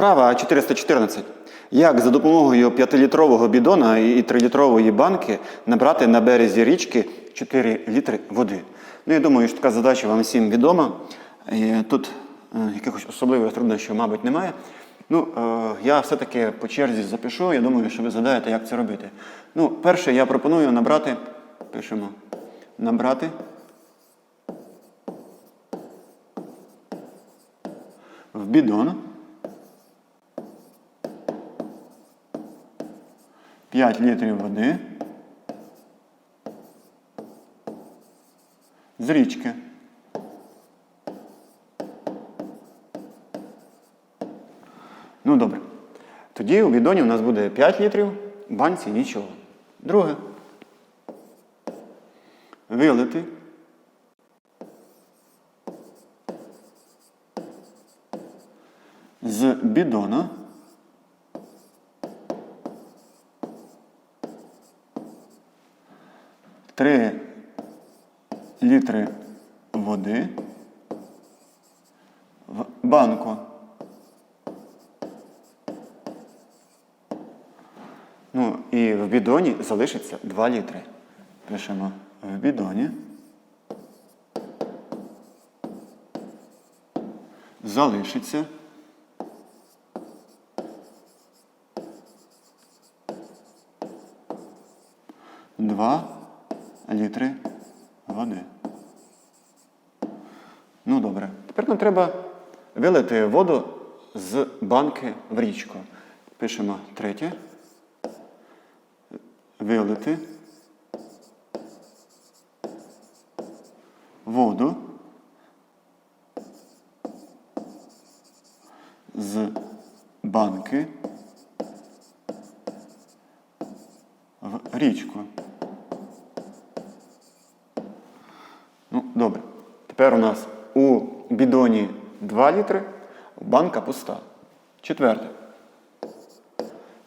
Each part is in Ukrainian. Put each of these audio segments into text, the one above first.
Вправа 414. Як за допомогою 5-літрового бідона і 3-літрової банки набрати на березі річки 4 літри води? Ну, я думаю, що така задача вам всім відома. Тут е, якихось особливих труднощів, мабуть, немає. Ну, е, я все-таки по черзі запишу, я думаю, що ви згадаєте, як це робити. Ну, перше, я пропоную набрати, пишемо, набрати в бідон 5 літрів води з річки. Ну, добре. Тоді у бідоні у нас буде 5 літрів, в банці нічого. Друге. Вилити. З бідона. Три літри води в банку. Ну, і в бідоні залишиться 2 літри. Пишемо в бідоні. Залишиться. Два літри води. Ну, добре. Тепер нам треба вилити воду з банки в річку. Пишемо третє вилити воду з банки в річку. Ну, добре. Тепер у нас у бідоні 2 літри, банка пуста. Четверте.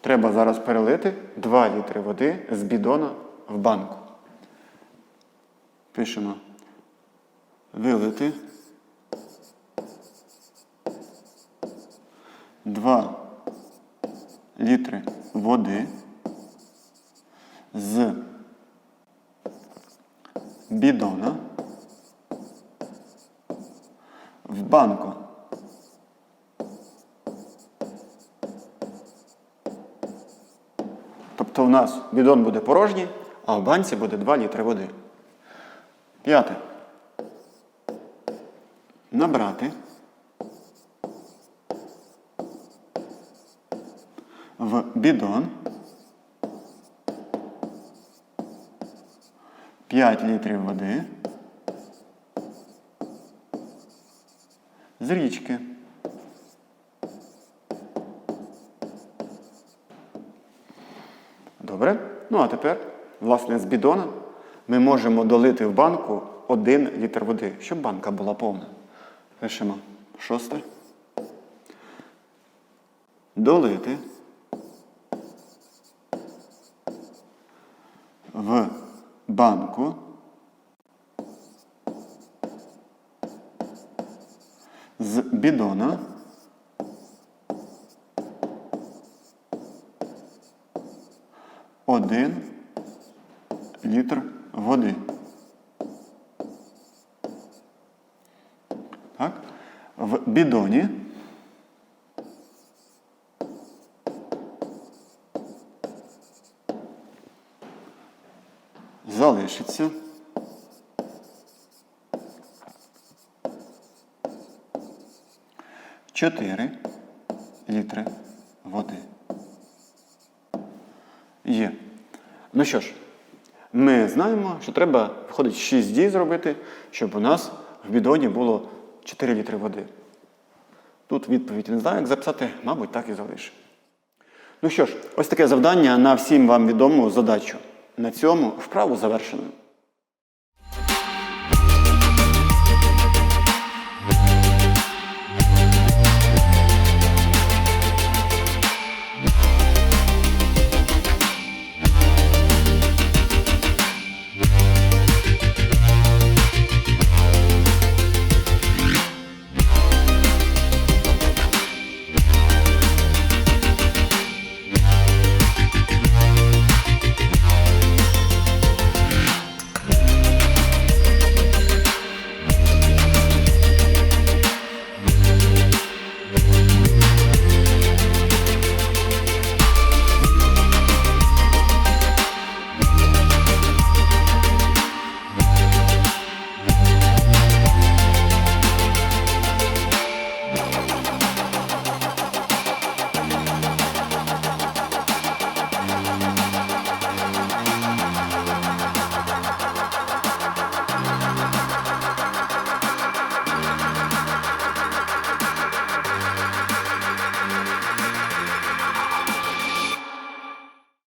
Треба зараз перелити 2 літри води з бідона в банку. Пишемо вилити 2 літри води з бідона в банку. Тобто у нас бідон буде порожній, а в банці буде 2 літри води. П'яте. Набрати в бідон 5 літрів води з річки. Добре. Ну а тепер, власне, з бідона ми можемо долити в банку 1 літр води, щоб банка була повна. Пишемо шосте. Долити в банку з бідона один літр води. Так? В бідоні залишиться чотири літри води. Є. Ну що ж, ми знаємо, що треба, входить 6 дій зробити, щоб у нас в бідоні було 4 літри води. Тут відповідь не знаю, як записати, мабуть, так і залишу. Ну що ж, ось таке завдання на всім вам відому задачу. На цьому вправу завершено.